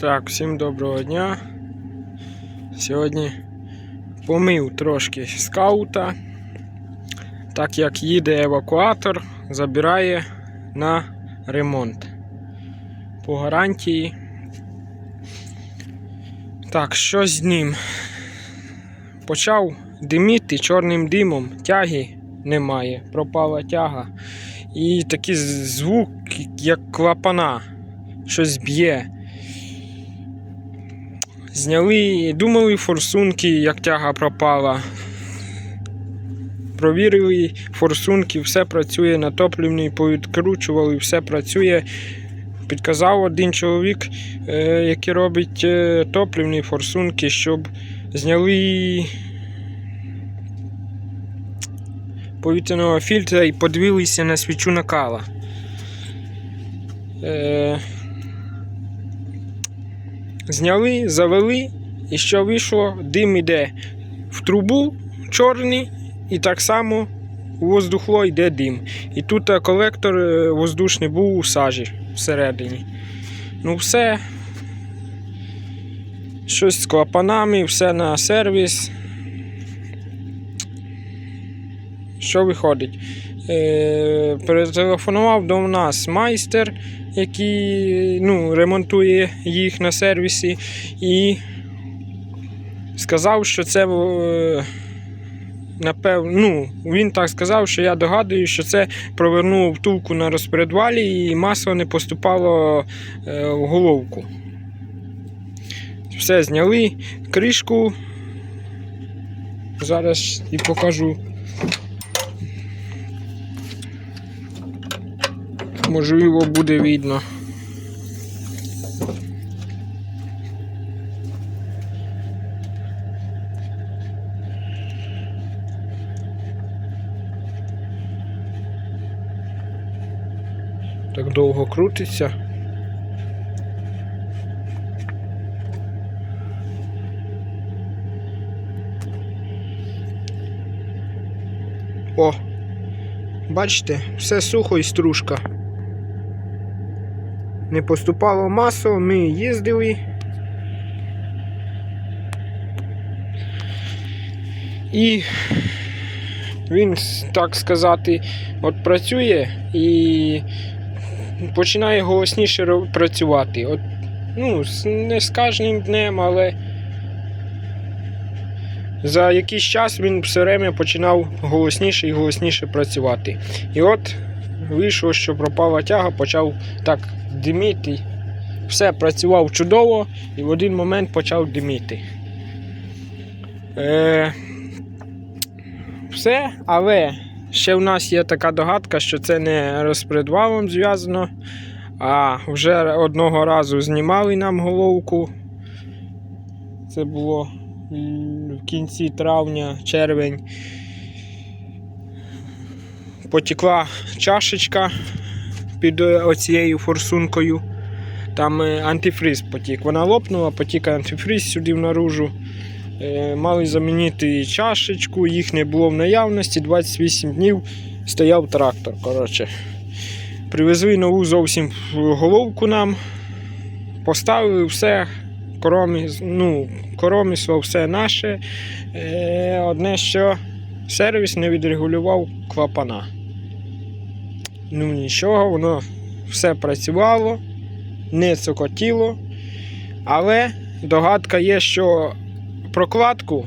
Так, всім доброго дня. Сьогодні помив трошки скаута, так як їде евакуатор, забирає на ремонт по гарантії. Так, що з ним? Почав диміти чорним димом, тяги немає, пропала тяга. І такий звук, як клапана, щось б'є. Зняли, думали форсунки, як тяга пропала. Провірили форсунки, все працює, натоплюваний, повідкручували, все працює. Підказав один чоловік, е, який робить е, топлівні форсунки, щоб зняли повітряного фільтра і подивилися на свічу накала. Зняли, завели, і що вийшло, дим іде в трубу чорний, і так само у воздухло йде дим. І тут е, колектор е, воздушний був у сажі всередині. Ну, все. Щось з клапанами, все на сервіс. Що виходить? Е, перетелефонував до нас майстер, який ну, ремонтує їх на сервісі, і сказав, що це е, напевно, ну, він так сказав, що я догадую, що це провернув втулку на розпередвалі і масло не поступало е, в головку. Все зняли, кришку. Зараз і покажу. Можливо, буде видно. Так довго крутиться. О! Бачите, все сухо і стружка. Не поступало масло, ми їздили. І він, так сказати, от працює і починає голосніше працювати. От, ну, не з кожним днем, але за якийсь час він все время починав голосніше і голосніше працювати. І от вийшло, що пропала тяга, почав так диміти. Все працював чудово і в один момент почав диміти. Е, все, але ще в нас є така догадка, що це не розпредвалом зв'язано, а вже одного разу знімали нам головку. Це було в кінці травня, червень. Потекла чашечка під е, оцією форсункою. Там е, антифриз потік. Вона лопнула, потік антифриз сюди наружу. Е, Мали замінити чашечку, їх не було в наявності. 28 днів стояв трактор. Коротше. Привезли нову зовсім головку нам. Поставили все. Короміс, ну, коромісло все наше. Одне, що сервіс не відрегулював клапана. Ну нічого, воно все працювало, не цокотіло. Але догадка є, що прокладку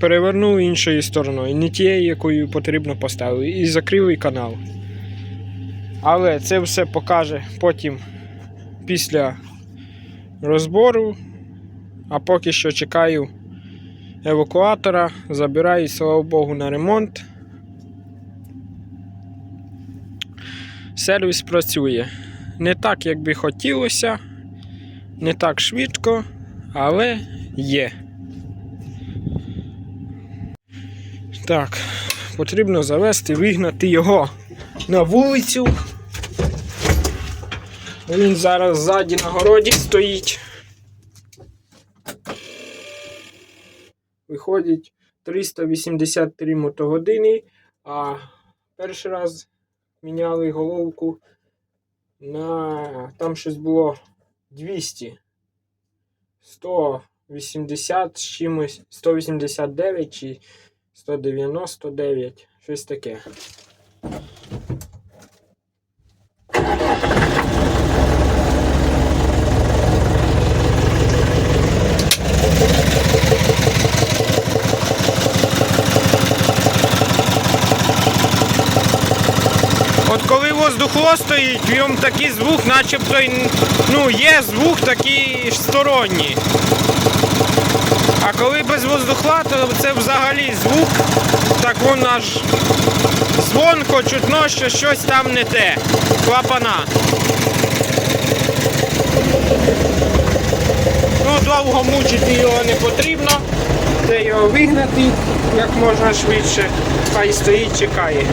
перевернув іншою стороною, не тією, якою потрібно поставити, і закрили канал. Але це все покаже потім після розбору. А поки що чекаю евакуатора, забираю, слава Богу, на ремонт. Сервіс працює. Не так, як би хотілося, не так швидко, але є. Так, потрібно завести, вигнати його на вулицю. Він зараз ззаді на городі стоїть. Виходить 383 мотогодини, а перший раз міняли головку на там щось було 200. 180 з чимось, 189 чи 199, щось таке. От коли воздухло стоїть, в ньому такий звук, начебто ну, є звук такий сторонній. А коли без воздухла, то це взагалі звук, так вон аж дзвонко, чутно, що щось там не те. Клапана. Ну, довго мучити його не потрібно. Де його вигнати як можна швидше. Хай стоїть, чекає.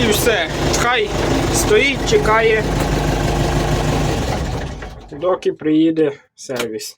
Ну і все. Хай стоїть, чекає, доки приїде сервіс.